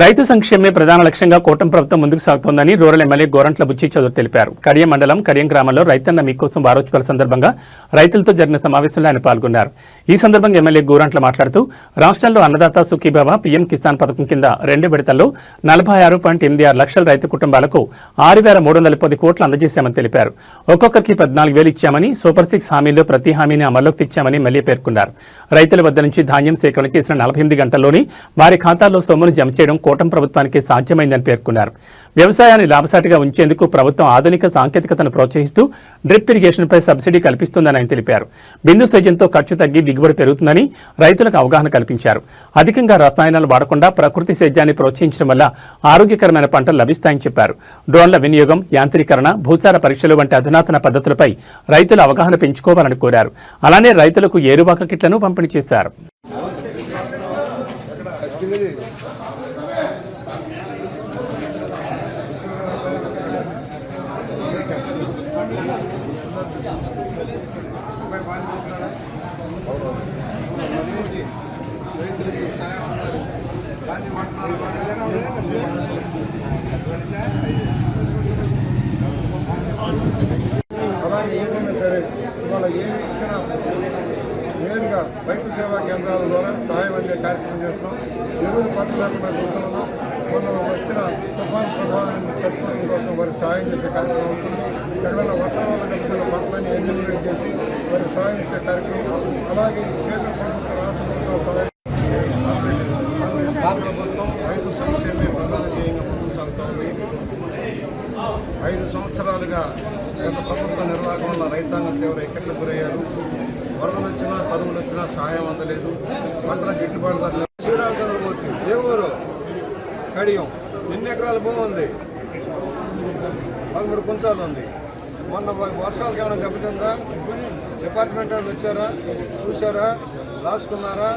రైతు సంక్షేమే ప్రధాన లక్ష్యంగా కూటమి ప్రభుత్వం ముందుకు సాగుతోందని రూరల్ ఎమ్మెల్యే గోరంట్ల బుచ్చి చదువు తెలిపారు. కడియం మండలం కడియం గ్రామంలో రైతన్న మీకోసం వారోత్సవాల సందర్భంగా రైతులతో జరిగిన సమావేశంలో ఆయన పాల్గొన్నారు. ఈ సందర్భంగా ఎమ్మెల్యే గోరంట్ల మాట్లాడుతూ రాష్ట్రంలో అన్నదాత సుఖీభావ పీఎం కిసాన్ పథకం కింద రెండు విడతల్లో నలభై ఆరు పాయింట్ ఎనిమిది ఆరు లక్షల రైతు కుటుంబాలకు ఆరు వేల మూడు వందల పది కోట్లు అందజేశామని తెలిపారు. ఒక్కొక్కరికి పద్నాలుగు వేలు ఇచ్చామని సూపర్ సిక్స్ హామీల్లో ప్రతి హామీని అమల్లోకి తెచ్చామని ఎమ్మెల్యే పేర్కొన్నారు. రైతుల వద్ద నుంచి ధాన్యం సేకరణ చేసిన నలభై ఎనిమిది గంటల్లోనే వారి ఖాతాల్లో సొమ్మును జమ చేయడం కూటమి ప్రభుత్వానికి సాధ్యమైందని పేర్కొన్నారు. వ్యవసాయాన్ని లాభసాటిగా ఉంచేందుకు ప్రభుత్వం ఆధునిక సాంకేతికతను ప్రోత్సహిస్తూ డ్రిప్ ఇరిగేషన్పై సబ్సిడీ కల్పిస్తుందని ఆయన తెలిపారు. బిందు సేద్యంతో ఖర్చు తగ్గి దిగుబడి పెరుగుతుందని రైతులకు అవగాహన కల్పించారు. అధికంగా రసాయనాలు వాడకుండా ప్రకృతి సేద్యాన్ని ప్రోత్సహించడం వల్ల ఆరోగ్యకరమైన పంటలు లభిస్తాయని చెప్పారు. డ్రోన్ల వినియోగం యాంత్రీకరణ భూసార పరీక్షలు వంటి అధునాతన పద్ధతులపై రైతుల అవగాహన పెంచుకోవాలని కోరారు. అలానే రైతులకు ఏరువాక కిట్లను పంపిణీ చేశారు. అలాగే ఏదైనా సరే ఇవాళ ఏమి ఇచ్చినా నేరుగా రైతు సేవా కేంద్రాల ద్వారా సహాయం అందే కార్యక్రమం చేస్తున్నాం. ఎరువులు ఖర్చు లేకుండా మొన్న వచ్చిన తుఫాన్ ప్రభావాన్ని తట్టుకోవడం కోసం వారికి సహాయం చేసే కార్యక్రమం ఉంటుంది. ఎక్కడైనా వర్షాల వల్ల పంటలని ఎన్యూమినేట్ చేసి వారికి సహాయం ఇచ్చే కార్యక్రమం. అలాగే కేంద్ర ప్రభుత్వం రాష్ట్ర ప్రభుత్వం సహాయం ప్రభుత్వం రైతు సంక్షేమే ప్రధాన ధ్యేయంగా ముందుకు సాగుతోంది ఐదు సంవత్సరాలుగా గత ప్రభుత్వ నిర్వాహకంలో రైతాంగం తీవ్ర ఇక్కట్లు గురయ్యారు. వరదలు వచ్చినా కరువులు వచ్చినా సాయం అందలేదు. పంటల గిట్టుబాటు ధర లేదు. శ్రీరామచంద్రమూర్తి ఏ కడియం. ఎన్ని ఎకరాల భూమి ఉంది? పదమూడు కుంచాలు ఉంది. మొన్న వ- వర్షాలకు ఏమైనా దెబ్బతిందా? డిపార్ట్మెంట్ వాళ్ళు వచ్చారా? చూసారా రాసుకున్నారా?